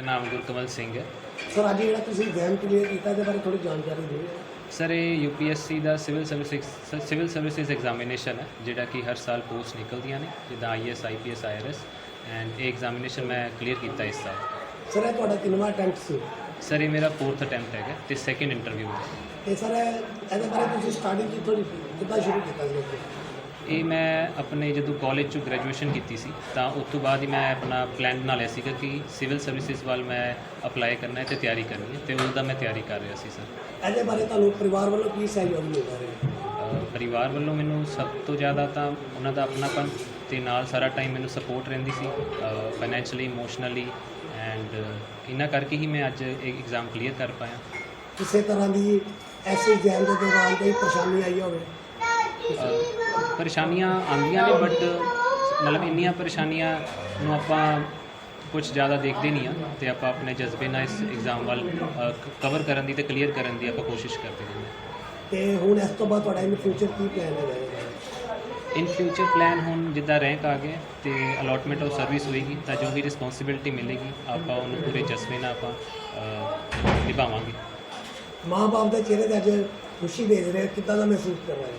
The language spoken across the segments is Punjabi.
ਮੇਰਾ ਨਾਮ ਗੁਰਕਮਲ ਸਿੰਘ ਹੈ। ਸਰ ਅੱਜ ਜਿਹੜਾ ਤੁਸੀਂ ਐਗਜ਼ਾਮ ਕਲੀਅਰ ਕੀਤਾ ਇਹਦੇ ਬਾਰੇ ਥੋੜੀ ਜਾਣਕਾਰੀ ਦਿਓ। ਸਰ ਇਹ ਯੂਪੀਐਸਸੀ ਦਾ civil services civil services examination ਹੈ ਜਿਹੜਾ ਕਿ ਹਰ ਸਾਲ ਪੋਸਟ ਨਿਕਲਦੀਆਂ ਨੇ ਜਿੱਦਾਂ ਆਈਐਸ ਆਈਪੀਐਸ ਆਈਆਰਐਸ ਐਂਡ ਇਹ ਐਗਜ਼ਾਮੀਨੇਸ਼ਨ ਮੈਂ ਕਲੀਅਰ ਕੀਤਾ ਇਸ ਸਾਲ। ਸਰ ਇਹ ਤੁਹਾਡਾ ਕਿੰਨਵਾਂ ਅਟੈਂਪਟ ਸੀ? ਸਰ ਇਹ ਮੇਰਾ ਫੋਰਥ ਅਟੈਂਪਟ ਹੈਗਾ ਤੇ ਸੈਕਿੰਡ ਇੰਟਰਵਿਊ ਹੈ। ਤੇ ਸਰ ਇਹ- ਇਹਦੇ ਬਾਰੇ ਤੁਸੀਂ ਸਟਾਰਟਿੰਗ ਕਿੱਥੋਂ ਕਿੱਦਾਂ ਸ਼ੁਰੂ ਕੀਤਾ ਸੀ? ਇਹ ਮੈਂ ਆਪਣੇ ਜਦੋਂ ਕਾਲਜ ਚ ਗ੍ਰੈਜੂਏਸ਼ਨ ਕੀਤੀ ਸੀ ਤਾਂ ਉਸ ਤੋਂ ਬਾਅਦ ਹੀ ਮੈਂ ਆਪਣਾ ਪਲਾਨ ਬਣਾ ਲਿਆ ਸੀਗਾ ਕਿ ਸਿਵਲ ਸਰਵਿਸਿਜ਼ ਵੱਲ ਮੈਂ ਅਪਲਾਈ ਕਰਨਾ ਹੈ ਤੇ ਤਿਆਰੀ ਕਰਨੀ ਹੈ ਤੇ ਉਸ ਦਾ ਮੈਂ ਤਿਆਰੀ ਕਰ ਰਿਹਾ ਸੀ ਸਰ ਇਹਦੇ ਬਾਰੇ ਤੁਹਾਨੂੰ ਪਰਿਵਾਰ ਵੱਲੋਂ ਕੀ ਸਹਿਯੋਗ ਮਿਲਦਾ ਰਿਹਾ? ਪਰਿਵਾਰ ਵੱਲੋਂ ਮੈਨੂੰ ਸਭ ਤੋਂ ਜ਼ਿਆਦਾ ਤਾਂ ਉਹਨਾਂ ਦਾ ਆਪਣਾਪਨ ਤੇ ਨਾਲ ਸਾਰਾ ਟਾਈਮ ਮੈਨੂੰ ਸਪੋਰਟ ਰਹਿੰਦੀ ਸੀ ਫਾਈਨੈਂਸ਼ੀਅਲੀ ਇਮੋਸ਼ਨਲੀ ਐਂਡ ਇਹਨਾਂ ਕਰਕੇ ਹੀ ਮੈਂ ਅੱਜ ਇਹ ਐਗਜ਼ਾਮ ਕਲੀਅਰ ਕਰ ਪਾਇਆ। ਕਿਸੇ ਤਰ੍ਹਾਂ ਦੀ ਐਸੇ ਐਗਜ਼ਾਮ ਦੇ ਦੌਰਾਨ ਕੋਈ ਪਰੇਸ਼ਾਨੀ ਆਈ ਹੋਵੇ? ਪਰੇਸ਼ਾਨੀਆਂ ਆਉਂਦੀਆਂ ਨੇ ਬਟ ਮਤਲਬ ਇੰਨੀਆਂ ਪਰੇਸ਼ਾਨੀਆਂ ਨੂੰ ਆਪਾਂ ਕੁਝ ਜ਼ਿਆਦਾ ਦੇਖਦੇ ਨਹੀਂ ਆ ਤੇ ਆਪਾਂ ਆਪਣੇ ਜਜ਼ਬੇ ਨਾਲ ਇਸ ਐਗਜ਼ਾਮ ਵੱਲ ਕਵਰ ਕਰਨ ਦੀ ਤੇ ਕਲੀਅਰ ਕਰਨ ਦੀ ਆਪਾਂ ਕੋਸ਼ਿਸ਼ ਕਰਦੇ ਰਹਿੰਦੇ ਹਾਂ। ਤੇ ਹੁਣ ਇਸ ਤੋਂ ਬਾਅਦ ਤੁਹਾਡਾ ਇਨ ਫਿਊਚਰ ਕੀ ਪਲਾਨ ਹੈ? ਇਨ ਫਿਊਚਰ ਪਲਾਨ ਹੁਣ ਜਿੱਦਾਂ ਰੈਂਕ ਆ ਗਿਆ ਤੇ ਅਲੋਟਮੈਂਟ ਆਫ ਸਰਵਿਸ ਹੋਏਗੀ ਤਾਂ ਜੋ ਵੀ ਰਿਸਪੌਂਸਿਬਿਲਟੀ ਮਿਲੇਗੀ ਆਪਾਂ ਉਹਨੂੰ ਪੂਰੇ ਜਜ਼ਬੇ ਨਾਲ ਆਪਾਂ ਨਿਭਾਵਾਂਗੇ। ਮਾਂ-ਬਾਪ ਦੇ ਚਿਹਰੇ ਤੇ ਅੱਜ ਖੁਸ਼ੀ ਦੇਖ ਰਹੇ ਕਿੱਦਾਂ ਦਾ ਮਹਿਸੂਸ ਕਰ ਰਹੇ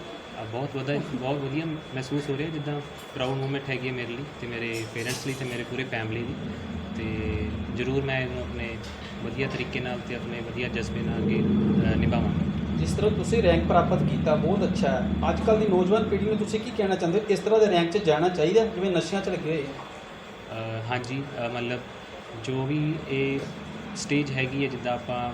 ਬਹੁਤ ਵਧੀਆ ਬਹੁਤ ਵਧੀਆ ਮਹਿਸੂਸ ਹੋ ਰਿਹਾ ਜਿੱਦਾਂ ਪ੍ਰਾਊਡ ਮੂਮੈਂਟ ਹੈਗੀ ਹੈ ਮੇਰੇ ਲਈ ਤੇ ਮੇਰੇ ਪੇਰੈਂਟਸ ਲਈ ਤੇ ਮੇਰੇ ਪੂਰੇ ਫੈਮਿਲੀ ਲਈ ਤੇ ਜ਼ਰੂਰ ਮੈਂ ਇਹਨੂੰ ਆਪਣੇ ਵਧੀਆ ਤਰੀਕੇ ਨਾਲ ਤੇ ਆਪਣੇ ਵਧੀਆ ਜਜ਼ਬੇ ਨਾਲ ਅੱਗੇ ਨਿਭਾਵਾਂਗਾ। ਜਿਸ ਤਰ੍ਹਾਂ ਤੁਸੀਂ ਰੈਂਕ ਪ੍ਰਾਪਤ ਕੀਤਾ ਬਹੁਤ ਅੱਛਾ ਹੈ। ਅੱਜ ਕੱਲ ਦੀ ਨੌਜਵਾਨ ਪੀੜ੍ਹੀ ਨੂੰ ਤੁਸੀਂ ਕੀ ਕਹਿਣਾ ਚਾਹੁੰਦੇ ਹੋ? ਇਸ ਤਰ੍ਹਾਂ ਦੇ ਰੈਂਕ 'ਚ ਜਾਣਾ ਚਾਹੀਦਾ? ਜਿਵੇਂ ਨਸ਼ਿਆਂ 'ਚ ਲੱਗੇ ਹੋਏ ਆ? ਹਾਂਜੀ ਅ, ਮਤਲਬ ਜੋ ਵੀ ਇਹ ਸਟੇਜ ਹੈਗੀ ਹੈ ਜਿੱਦਾਂ ਆਪਾਂ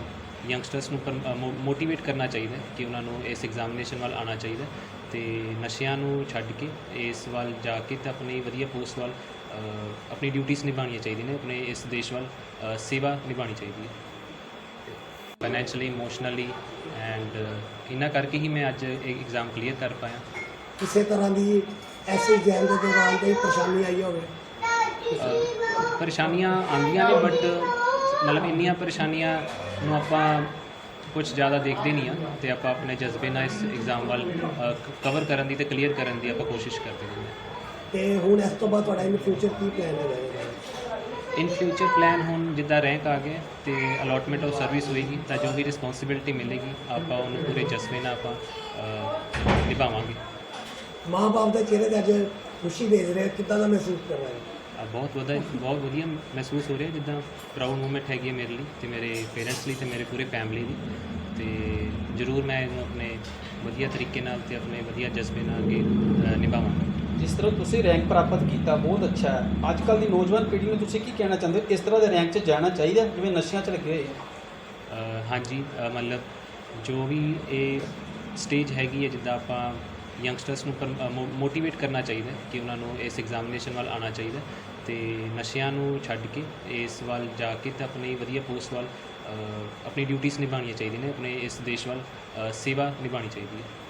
ਯੰਗਸਟਰਸ ਨੂੰ ਮੋਟੀਵੇਟ ਕਰਨਾ ਚਾਹੀਦਾ ਕਿ ਉਹਨਾਂ ਨੂੰ ਇਸ ਐਗਜ਼ਾਮੀਨੇਸ਼ਨ ਵੱਲ ਆਉਣਾ ਚਾਹੀਦਾ ਤੇ ਨਸ਼ਿਆਂ ਨੂੰ ਛੱਡ ਕੇ ਇਸ ਵੱਲ ਜਾ ਕੇ ਤੇ ਆਪਣੀ ਵਧੀਆ ਪੋਸਟ ਵੱਲ ਆਪਣੀ ਡਿਊਟੀਆਂ ਨਿਭਾਉਣੀਆਂ ਚਾਹੀਦੀਆਂ ਨੇ ਆਪਣੇ ਇਸ ਦੇਸ਼ ਵੱਲ ਸੇਵਾ ਨਿਭਾਉਣੀ ਚਾਹੀਦੀ ਹੈ। ਫਾਈਨੈਂਸ਼ੀਅਲੀ ਇਮੋਸ਼ਨਲੀ ਐਂਡ ਇਹਨਾਂ ਕਰਕੇ ਹੀ ਮੈਂ ਅੱਜ ਇਹ ਐਗਜ਼ਾਮ ਕਲੀਅਰ ਕਰ ਪਾਇਆ। ਕਿਸੇ ਤਰ੍ਹਾਂ ਦੀ ਐਸੇ ਐਗਜ਼ਾਮ ਦੇ ਦੌਰਾਨ ਕੋਈ ਪਰੇਸ਼ਾਨੀ ਆਈ ਹੋਵੇ? ਪਰੇਸ਼ਾਨੀਆਂ ਆਉਂਦੀਆਂ ਨੇ ਬਟ ਮਤਲਬ ਇੰਨੀਆਂ ਪਰੇਸ਼ਾਨੀਆਂ ਨੂੰ ਆਪਾਂ ਕੁਝ ਜ਼ਿਆਦਾ ਦੇਖਦੇ ਨਹੀਂ ਆ ਤੇ ਆਪਾਂ ਆਪਣੇ ਜਜ਼ਬੇ ਨਾਲ ਇਸ ਐਗਜ਼ਾਮ ਵੱਲ ਕਵਰ ਕਰਨ ਦੀ ਤੇ ਕਲੀਅਰ ਕਰਨ ਦੀ ਆਪਾਂ ਕੋਸ਼ਿਸ਼ ਕਰਦੇ ਰਹਿੰਦੇ ਹਾਂ। ਤੇ ਹੁਣ ਇਸ ਤੋਂ ਬਾਅਦ ਤੁਹਾਡਾ ਇਨ ਫਿਊਚਰ ਕੀ ਪਲਾਨ ਹੈ? ਇਨ ਫਿਊਚਰ ਪਲਾਨ ਹੁਣ ਜਿੱਦਾਂ ਰੈਂਕ ਆ ਗਿਆ ਤੇ ਅਲੋਟਮੈਂਟ ਆਫ ਸਰਵਿਸ ਹੋਏਗੀ ਤਾਂ ਜੋ ਵੀ ਰਿਸਪੌਂਸਿਬਿਲਟੀ ਮਿਲੇਗੀ ਆਪਾਂ ਉਹਨੂੰ ਪੂਰੇ ਜਜ਼ਬੇ ਨਾਲ ਆਪਾਂ ਨਿਭਾਵਾਂਗੇ। ਮਾਂ-ਬਾਪ ਦੇ ਚਿਹਰੇ ਤੇ ਅੱਜ ਖੁਸ਼ੀ ਦੇਖ ਰਹੇ ਕਿੱਦਾਂ ਦਾ ਮਹਿਸੂਸ ਕਰ ਰਹੇ ਬਹੁਤ ਵਧੀਆ ਬਹੁਤ ਵਧੀਆ ਮਹਿਸੂਸ ਹੋ ਰਿਹਾ ਜਿੱਦਾਂ ਪ੍ਰਾਊਡ ਮੂਮੈਂਟ ਹੈਗੀ ਹੈ ਮੇਰੇ ਲਈ ਤੇ ਮੇਰੇ ਪੇਰੈਂਟਸ ਲਈ ਤੇ ਮੇਰੇ ਪੂਰੇ ਫੈਮਿਲੀ ਲਈ ਤੇ ਜ਼ਰੂਰ ਮੈਂ ਇਹਨੂੰ ਆਪਣੇ ਵਧੀਆ ਤਰੀਕੇ ਨਾਲ ਤੇ ਆਪਣੇ ਵਧੀਆ ਜਜ਼ਬੇ ਨਾਲ ਅੱਗੇ ਨਿਭਾਵਾਂਗਾ। ਜਿਸ ਤਰ੍ਹਾਂ ਤੁਸੀਂ ਰੈਂਕ ਪ੍ਰਾਪਤ ਕੀਤਾ ਬਹੁਤ ਅੱਛਾ ਹੈ। ਅੱਜ ਕੱਲ ਦੀ ਨੌਜਵਾਨ ਪੀੜ੍ਹੀ ਨੂੰ ਤੁਸੀਂ ਕੀ ਕਹਿਣਾ ਚਾਹੁੰਦੇ ਹੋ? ਇਸ ਤਰ੍ਹਾਂ ਦੇ ਰੈਂਕ 'ਚ ਜਾਣਾ ਚਾਹੀਦਾ ਜਿਵੇਂ ਨਸ਼ਿਆਂ 'ਚ ਲੱਗੇ ਹੋਏ ਆ? ਹਾਂਜੀ ਮਤਲਬ ਜੋ ਵੀ ਇਹ ਸਟੇਜ ਹੈਗੀ ਹੈ ਜਿੱਦਾਂ ਆਪਾਂ ਯੰਗਸਟਰਸ ਨੂੰ ਮੋਟੀਵੇਟ ਕਰਨਾ ਚਾਹੀਦਾ ਕਿ ਉਹਨਾਂ ਨੂੰ ਇਸ ਐਗਜ਼ਾਮੀਨੇਸ਼ਨ ਵੱਲ ਆਉਣਾ ਚਾਹੀਦਾ ਹੈ ਤੇ ਨਸ਼ਿਆਂ ਨੂੰ ਛੱਡ ਕੇ ਇਸ ਵੱਲ ਜਾ ਕੇ ਤੇ ਆਪਣੀ ਵਧੀਆ ਪੋਸਟ ਵੱਲ ਆਪਣੀ ਡਿਊਟੀਆਂ ਨਿਭਾਉਣੀਆਂ ਚਾਹੀਦੀਆਂ ਨੇ, ਆਪਣੇ ਇਸ ਦੇਸ਼ ਵੱਲ ਸੇਵਾ ਨਿਭਾਉਣੀ ਚਾਹੀਦੀ ਹੈ।